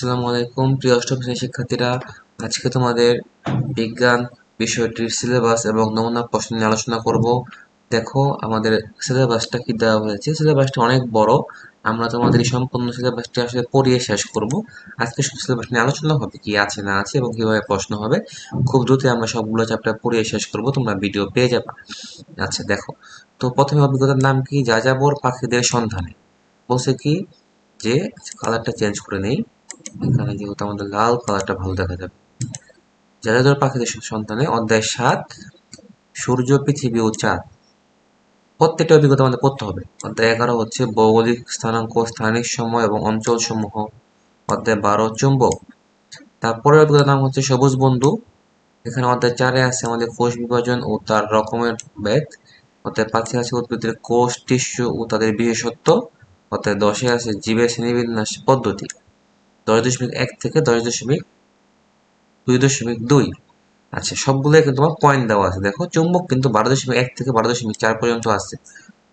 আসসালামু আলাইকুম, প্রিয় অষ্টম শ্রেণির শিক্ষার্থীরা। আজকে তোমাদের বিজ্ঞান বিষয়টির সিলেবাস এবং নমুনা প্রশ্ন নিয়ে আলোচনা করব। দেখো, আমাদের সিলেবাসটা কি দেওয়া হয়েছে? সিলেবাসটা অনেক বড়। আমরা তোমাদের এই সম্পূর্ণ সিলেবাসটি আসলে পড়িয়ে শেষ করব। আজকে শুধু সিলেবাস নিয়ে আলোচনা হবে, কি আছে না আছে এবং কীভাবে প্রশ্ন হবে। খুব দ্রুত আমরা সবগুলো চ্যাপ্টার পড়িয়ে শেষ করব, তোমরা ভিডিও পেয়ে যাবে। আচ্ছা দেখো। তো প্রথমে অভিজ্ঞতার নাম কি? যাযাবর পাখিদের সন্ধানে। বলছে কি? যে কালারটা চেঞ্জ করে নেই। এখানে যেহেতু আমাদের লাল কালারটা ভালো দেখা যাবে। যাযাবর পাখিদের সন্তানে অধ্যায় সাত, সূর্য, পৃথিবী ও চাঁদ। প্রত্যেকটা অভিজ্ঞতা আমাদের পড়তে হবে। অধ্যায় এগারো হচ্ছে ভৌগোলিক স্থানাঙ্ক, স্থানিক সময় এবং অঞ্চল সমূহ অধ্যায় বারো চুম্বক। তারপরের অভিজ্ঞতার নাম হচ্ছে সবুজ বন্ধু। এখানে অধ্যায় চারে আছে আমাদের কোষ বিভাজন ও তার রকমের ভেদ। অর্থাৎ পাখি আছে উদ্ভিদের কোষ, টিস্যু ও তাদের বিশেষত্ব। অর্থাৎ দশে আছে জীবের শ্রেণীবিন্যাস পদ্ধতি। দশ দশমিক এক থেকে দশ দশমিক দুই দশমিক দুই। আচ্ছা সবগুলো কিন্তু তোমার পয়েন্ট দেওয়া আছে। দেখো, চুম্বক কিন্তু বারো দশমিক এক থেকে বারো দশমিক চার পর্যন্ত আছে।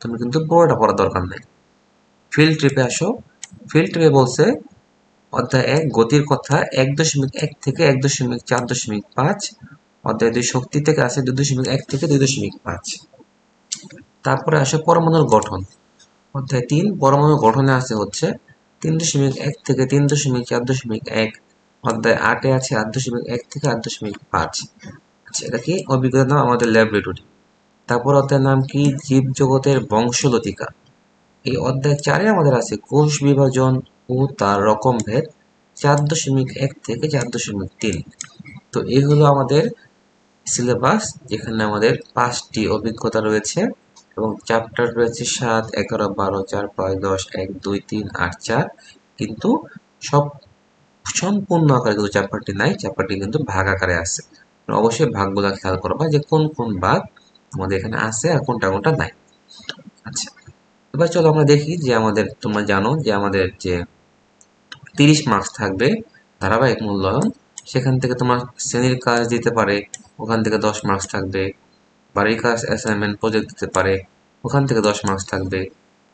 তুমি কিন্তু পুরোটা পড়ার দরকার নেই। ফিল্ড ট্রিপে আসো। ফিল্ড ট্রিপে বলছে, অধ্যায় এক, গতির কথা এক দশমিক এক থেকে এক দশমিক চার দশমিক পাঁচ। অধ্যায় দুই, শক্তি থেকে আছে দুই দশমিক এক থেকে দুই দশমিক পাঁচ। তারপরে আসে পরমাণুর গঠন। অধ্যায় তিন, পরমাণুর গঠনে আছে হচ্ছে তিন দশমিক এক থেকে তিন দশমিক চার দশমিক এক, অধ্যায় আটে আছে আট দশমিক এক থেকে আট দশমিক পাঁচ। আচ্ছা এটা কি? অভিজ্ঞতার নাম আমাদের ল্যাবরেটরি। তারপর অধ্যায়ের নাম কি? জীবজগতের বংশলতিকা। এই অধ্যায় চারে আমাদের আছে কোষ বিভাজন ও তার রকম ভেদ চার দশমিক এক থেকে চার দশমিক তিন। তো এই হলো আমাদের সিলেবাস যেখানে আমাদের পাঁচটি অভিজ্ঞতা রয়েছে। এবং চ্যাপ্টার রয়েছে সাত, এগারো, বারো, চার, পাঁচ, দশ, এক, দুই, তিন, আট, চার। কিন্তু সব সম্পূর্ণ আকারে কিন্তু চ্যাপ্টারটি নাই চ্যাপ্টারটি কিন্তু ভাগ আকারে আছে। অবশ্যই ভাগগুলো খেয়াল করবা যে কোন কোন ভাগ আমাদের এখানে আছে আর কোনটা কোনটা নাই। আচ্ছা এবার চলো আমরা দেখি যে আমাদের, তোমরা জানো যে আমাদের যে তিরিশ মার্কস থাকবে, ধারাবাহিক মূল্যায়ন, সেখান থেকে তোমার শ্রেণির কাজ দিতে পারে, ওখান থেকে দশ মার্কস থাকবে। বাড়ির কাজ অ্যাসাইনমেন্ট প্রজেক্ট দিতে পারে, ওখান থেকে দশ মার্কস থাকবে।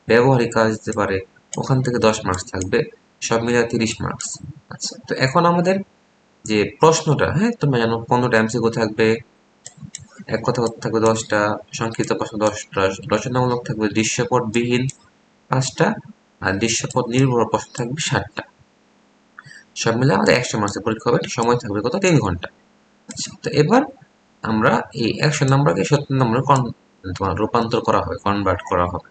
ব্যবহারিক কাজ দিতে পারে, ওখান থেকে দশ মার্কস থাকবে, সব মিলিয়ে তিরিশ মার্কস আচ্ছা তো এখন আমাদের যে প্রশ্নটা হ্যাঁ তোমরা জানো পনেরোটা এমসিকিউ থাকবে, এক কথা থাকবে দশটা, সংক্ষিপ্ত প্রশ্ন দশটা, রচনামূলক থাকবে দৃশ্যপটবিহীন পাঁচটা, আর দৃশ্যপট নির্ভর প্রশ্ন থাকবে ষাটটা। সব মিলে আমাদের একশো মার্কসের পরীক্ষা হবে, সময় থাকবে কত? তিন ঘণ্টা। আচ্ছা তো এবার আমরা এই একশো নম্বরকে সত্তর নম্বরে তোমার রূপান্তর করা হবে কনভার্ট করা হবে।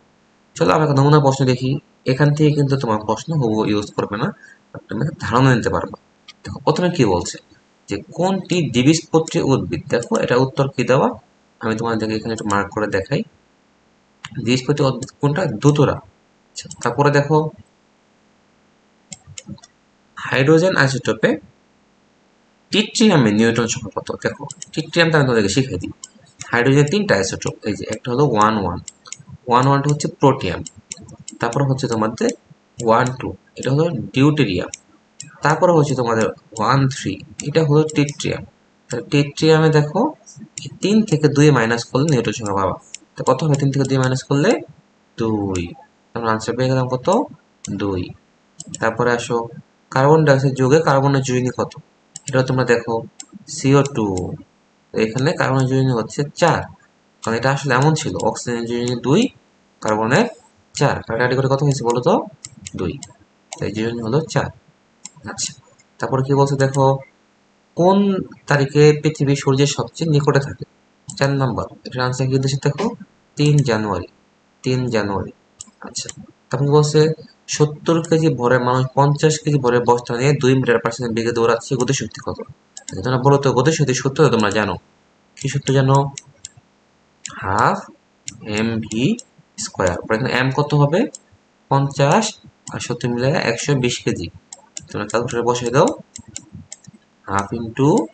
চলো আমরা একটা নমুনা প্রশ্ন দেখি। এখান থেকে কিন্তু তোমার প্রশ্ন হুবহু ইউজ করবে না। তুমি ধারণা নিতে পারবে। দেখো, প্রথমে কি বলছে? যে কোনটি দ্বিবীজপত্রী উদ্ভিদ? দেখো, এটা উত্তর কি দেওয়া? আমি তোমাদেরকে এখানে একটু মার্ক করে দেখাই। দ্বিবীজপত্রী উদ্ভিদ কোনটা? দুতরা আচ্ছা তারপরে দেখো, হাইড্রোজেন আইসোটোপে টিট্রিয়ামে নিউটন সংখ্যা কত? দেখো টিট্রিয়ামটা আমি তোমাদেরকে শিখিয়ে দিই। হাইড্রোজেন তিনটা আইসোটোপ, এই যে একটা হলো ওয়ান ওয়ান। ওয়ান ওয়ানটা হচ্ছে প্রোটিয়াম, তারপর হচ্ছে তোমাদের ওয়ান টু, এটা হলো ডিউটেরিয়াম, তারপরে হচ্ছে তোমাদের ওয়ান থ্রি, এটা হলো টিট্রিয়াম। তাহলে টিট্রিয়ামে দেখো তিন থেকে দুই মাইনাস করলে নিউটন সংখ্যা পাবা। তো কত হবে? তিন থেকে দুই মাইনাস করলে দুই। তারপর আনসার পেয়ে গেলাম কত? দুই। তারপরে আসো কার্বন ডাইঅক্সাইড যুগে কার্বনের জুইনি কত? এটা তোমরা দেখো সিও টু এখানে কার্বনের জুইনি হচ্ছে চার। কারণ এটা আসলে এমন ছিল অক্সিজেনের জুইনি দুই কার্বনের চার। কাটাকাটি করে কত হয়েছে বলো তো? দুই। তাই জুইনি হলো চার। আচ্ছা তারপরে কি বলছে দেখো, কোন তারিখে পৃথিবী সূর্যের সবচেয়ে নিকটে থাকে? চার নম্বর, এটার আনসার কি দেশে দেখো? তিন জানুয়ারি। তিন জানুয়ারি। আচ্ছা তারপর বলছে? সত্তর কেজি ভরে মানুষ পঞ্চাশ কেজি ভরে বস্তা নিয়ে দুই মিটার পার সেকেন্ড বেগে দৌড়াচ্ছে, গতিশক্তি কত? তোমরা বলো তো, গতিশক্তি সূত্র তোমরা জানো? কি সূত্র জানো? Half m v square m কত হবে? পঞ্চাশ আর সত্তর মিলে একশো বিশ কেজি। তোমরা ক্যালকুলেটারে বসে দাও। হাফ ইন্টু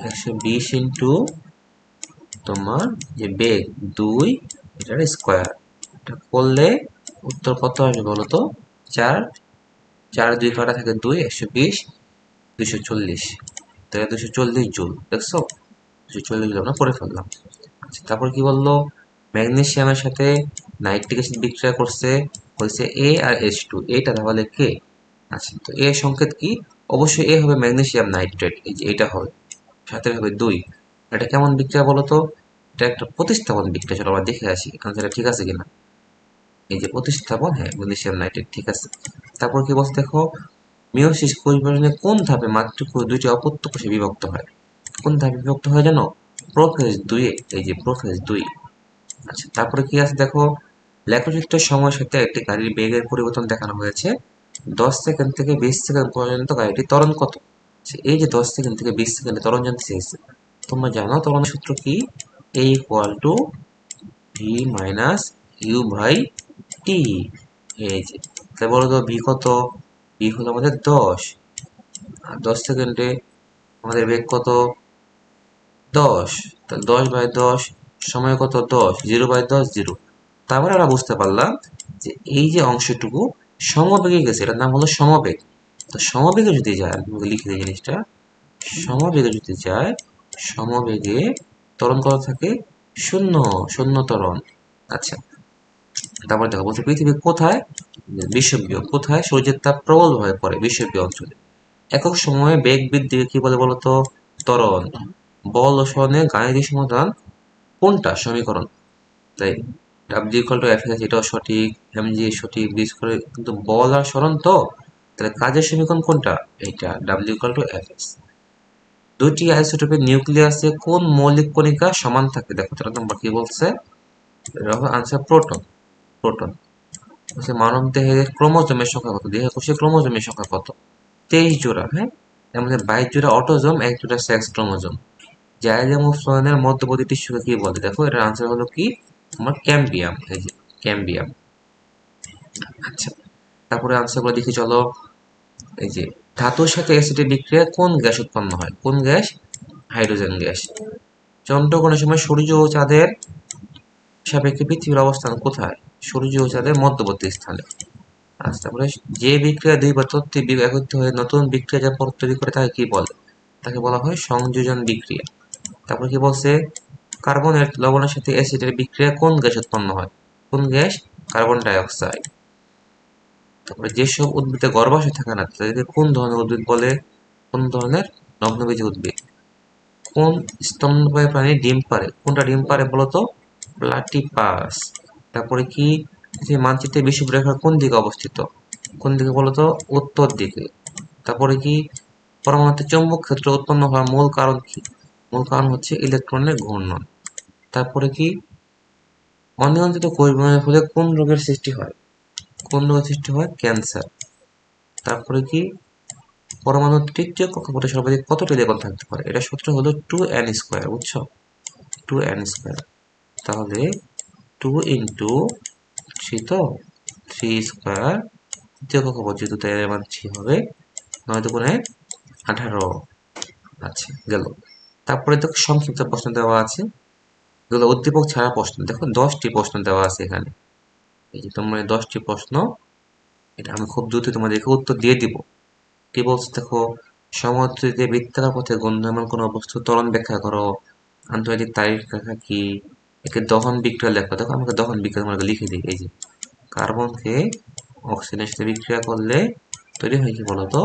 একশো বিশ ইন্টু তোমার যে বেগ, দুই এটার স্কোয়ার। এটা করলে উত্তর কত আসবে বলো তো চার। চার দুই কাটা থাকে দুই, একশো বিশ দুশো চল্লিশ। তাহলে দুশো চল্লিশ জুল, দেখছ? দুশো চল্লিশ জুল আমরা করে ফেললাম। আচ্ছা তারপর কি বলল? ম্যাগনেশিয়ামের সাথে নাইট্রিক অ্যাসিড বিক্রিয়া করছে, হয়েছে এ আর এস টু এটা তাহলে কে আচ্ছা তো এ সংকেত কি? অবশ্যই এ হবে ম্যাগনেসিয়াম নাইট্রেট, এই যে এটা হবে। সাথে হবে দুই। এটা কেমন বিক্রিয়া বলো তো এটা একটা প্রতিস্থাপন বিক্রিয়া, চলো আমরা দেখে আসি। আনসারটা ঠিক আছে কিনা? এই যে প্রতিস্থাপন হ্যাঁ ম্যাগনেসিয়াম নাইট্রেট ঠিক আছে? তারপর কি বলছে দেখো মিওসিস কোষ বিভাজনে কোন ধাপে মাত্র দুইটি অপত্য কোষে বিভক্ত হয়? কোন ধাপে বিভক্ত হয় জানো? প্রোফেজ দুইয়ে এই যে প্রোফেজ দুই। আচ্ছা তারপরে কি আছে দেখো? লেখচিত্র সময়ের সাথে একটি গাড়ির বেগের পরিবর্তন দেখানো হয়েছে। দশ সেকেন্ড থেকে বিশ সেকেন্ড পর্যন্ত গাড়িটি ত্বরণ কত? আচ্ছা, এই যে দশ সেকেন্ড থেকে বিশ সেকেন্ডে ত্বরণ জানতে চেয়েছে। তোমরা জানো ত্বরণের সূত্র কি? A equal to v minus u by t এই যে, তাহলে বলো তো ভি কত? ভি হলো আমাদের দশ। আর দশ সেকেন্ডে আমাদের বেগ কত? দশ। তাহলে দশ বাই দশ সময় কত? দশ। জিরো বাই দশ, জিরো। তারপরে আমরা বুঝতে পারলাম যে এই যে অংশটুকু সমবেগে গেছে, এটার নাম হলো সমবেগ। তো সমবেগে যদি যায় লিখে দিই জিনিসটা, সমবেগে যদি যায়, সমবেগে ত্বরণ কত থাকে? শূন্য শূন্য ত্বরণ। আচ্ছা। তারপর দেখো বলছে, পৃথিবী কোথায়? বিষুবীয়। কোথায়? সূর্যের তাপ প্রবলভাবে পড়ে বিষুবীয় অঞ্চলে। একক সময়ে বেগ বৃদ্ধিকে কি বলে বলতো? ত্বরণ। বল ও সরণের গাণিতিক সমাধান কোনটা? সমীকরণ। তাই W equal to F S এটাও সঠিক। এম জি সঠিক বিশ করে কিন্তু বল আর সরণ তো? তাহলে কাজের সমীকরণ কোনটা? এইটা W equal to F S দুটি আইসোটোপের নিউক্লিয়াসে কোন মৌলিক কণিকা সমান থাকে? দেখো, তারা নম্বর কি বলছে? Answer proton. প্রোটন। বলছে মানব দেহের ক্রোমোজোমের সংখ্যা কত? দেহে কোষে ক্রোমোজোমের সংখ্যা কত? তেইশ জোড়া হ্যাঁ? এর মধ্যে বাইশ জোড়া অটোজোম, এক জোড়া সেক্স ক্রোমোজোম। জাইলেম ও মধ্যবর্তী টিস্যুকে কি বলে? দেখো, এটার আনসার হলো কি? তোমার ক্যাম্বিয়াম, এই যে ক্যাম্বিয়াম। আচ্ছা তারপরে আনসারগুলো দেখি, চলো। এই যে, ধাতুর সাথে অ্যাসিডের বিক্রিয়া কোন গ্যাস উৎপন্ন হয়? কোন গ্যাস? Hydrogen gas. চন্দ্রগ্রহণের সময় সূর্য ও চাঁদের সাপেক্ষে পৃথিবীর অবস্থান কোথায়? সূর্য ও মধ্যবর্তী স্থানে। আচ্ছা তারপরে যে বিক্রিয়া দুই বা তত্ত্বে একত্রিত হয়ে নতুন বিক্রিয়া যা তৈরি করে তাকে কি বলে? তাকে বলা হয় সংযোজন বিক্রিয়া। তারপর কি বলছে? কার্বনের লবণের সাথে অ্যাসিডের বিক্রিয়া কোন গ্যাস উৎপন্ন হয়? কোন গ্যাস? Carbon dioxide. তারপরে যেসব উদ্ভিদে গর্ভাশয় থাকে না, তাদেরকে কোন ধরনের উদ্ভিদ বলে? কোন ধরনের? নগ্নবীজী উদ্ভিদ। কোন স্তন্যপায়ী প্রাণী ডিম পারে কোনটা ডিম পারে বলতো? প্লাটিপাস তারপরে কি? যে মানচিত্রে রেখার কোন দিকে অবস্থিত? কোন দিকে বলতো? উত্তর দিকে। তারপরে কি? পরমাণুতে চৌম্বক ক্ষেত্র উৎপন্ন হওয়ার মূল কারণ কি? মূল কারণ হচ্ছে ইলেকট্রনের ঘূর্ণন। তারপরে কি? অনিয়ন্ত্রিত কোষ ফলে কোন রোগের সৃষ্টি হয়? কোন রোগের সৃষ্টি হয়? ক্যান্সার। তারপরে কি? পরমাণু তৃতীয় কক্ষপথে সর্বাধিক কতটি ইলেকট্রন থাকতে পারে? এটা সূত্র হলো টু এন স্কোয়ার, বুঝছ? Two n square. তাহলে টু ইন্টু থ্রি তো থ্রি স্কোয়ার তৃতীয় কক্ষপথ যেহেতু তাই মান থ্রি হবে, নয় দুগুণে আঠারো আচ্ছা গেল। তারপরে দেখো সংক্ষিপ্ত প্রশ্ন দেওয়া আছে। এগুলো উদ্দীপক ছাড়া প্রশ্ন, দেখো দশটি প্রশ্ন দেওয়া আছে এখানে। এই যে তোমরা দশটি প্রশ্ন, এটা আমি খুব দ্রুত তোমাদেরকে উত্তর দিয়ে দিব। কি বলছে দেখো সমুদ্রতে বৃত্তাকার পথে গন্ধমান কোনো বস্তু ত্বরণ ব্যাখ্যা করো। আন্তর্জাতিক তারিখ রেখা কি? একে দহন বিক্রিয়া লেখা। দেখো আমাকে দহন বিক্রিয়া তোমাকে লিখে দিই। এই যে কার্বনকে অক্সিজেনের সাথে বিক্রিয়া করলে তৈরি হয় কি বলতো?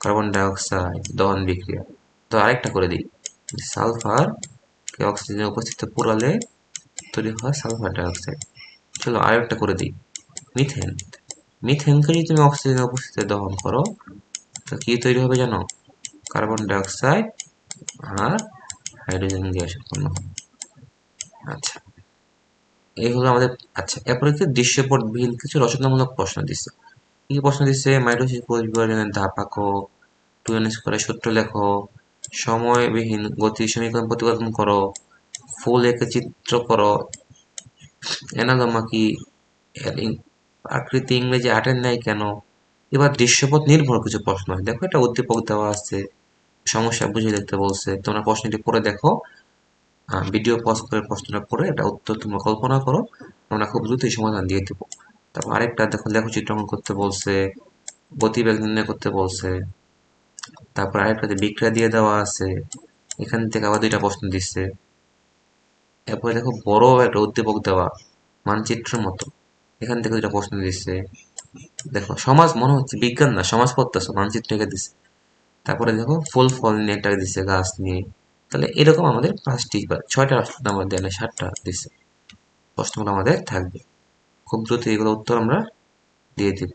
কার্বন ডাইঅক্সাইড দহন বিক্রিয়া। তো আরেকটা করে দিই। সালফার কে অক্সিজেনের উপস্থিতিতে পুরালে তৈরি হয় সালফার ডাইঅক্সাইড চলো আরেকটা করে দিই। মিথেন মিথেনকে যদি তুমি অক্সিজেনের উপস্থিতিতে দহন করো, তো কি তৈরি হবে জানো? কার্বন ডাইঅক্সাইড আর হাইড্রোজেন গ্যাস উৎপন্ন হবে। আচ্ছা। এই হলো আমাদের আচ্ছা এরপরে কি দৃশ্যপটবিহীন কিছু রচনামূলক প্রশ্ন দিচ্ছে কি প্রশ্ন দিচ্ছে মাইটোসিস এন সূত্র লেখো সময়বিহীন গতি, সমীকরণ প্রতিপাদন করো, ফুল এঁকে চিত্র করো এনালমা কি আকৃতি ইংরেজি আটের নেয় কেন? এবার দৃশ্যপথ নির্ভর কিছু প্রশ্ন। দেখো এটা উদ্দীপক দেওয়া আছে, সমস্যা বুঝে দেখতে বলছে। তোমরা প্রশ্নটি পড়ে দেখো। ভিডিও পজ করে প্রশ্নটা পড়ে, এটা উত্তর তোমরা কল্পনা করো, আমরা খুব দ্রুতই সমাধান দিয়ে দেবো। তারপর আরেকটা দেখো লেখো চিত্রাঙ্কন করতে বলছে গতিবেগ নির্ণয় করতে বলছে, তারপর আরেকটাতে বিক্রিয়া দিয়ে দেওয়া আছে, এখান থেকে আবার দুইটা প্রশ্ন দিচ্ছে। এরপরে দেখো, বড় একটা উদ্দীপক দেওয়া, মানচিত্রের মতো, এখান থেকে দুইটা প্রশ্ন দিচ্ছে। দেখো, সমাজ মনে হচ্ছে বিজ্ঞান না, সমাজ পড়তেছো মানচিত্র এঁকে দিছে তারপরে দেখো, ফুল ফল নিয়ে একটা দিছে গাছ নিয়ে। তাহলে এরকম আমাদের পাঁচটি বা ছয়টা নাম্বার দেয় না সাতটা দিছে। প্রশ্নগুলো আমাদের থাকবে। খুব দ্রুত এগুলো উত্তর আমরা দিয়ে দিব।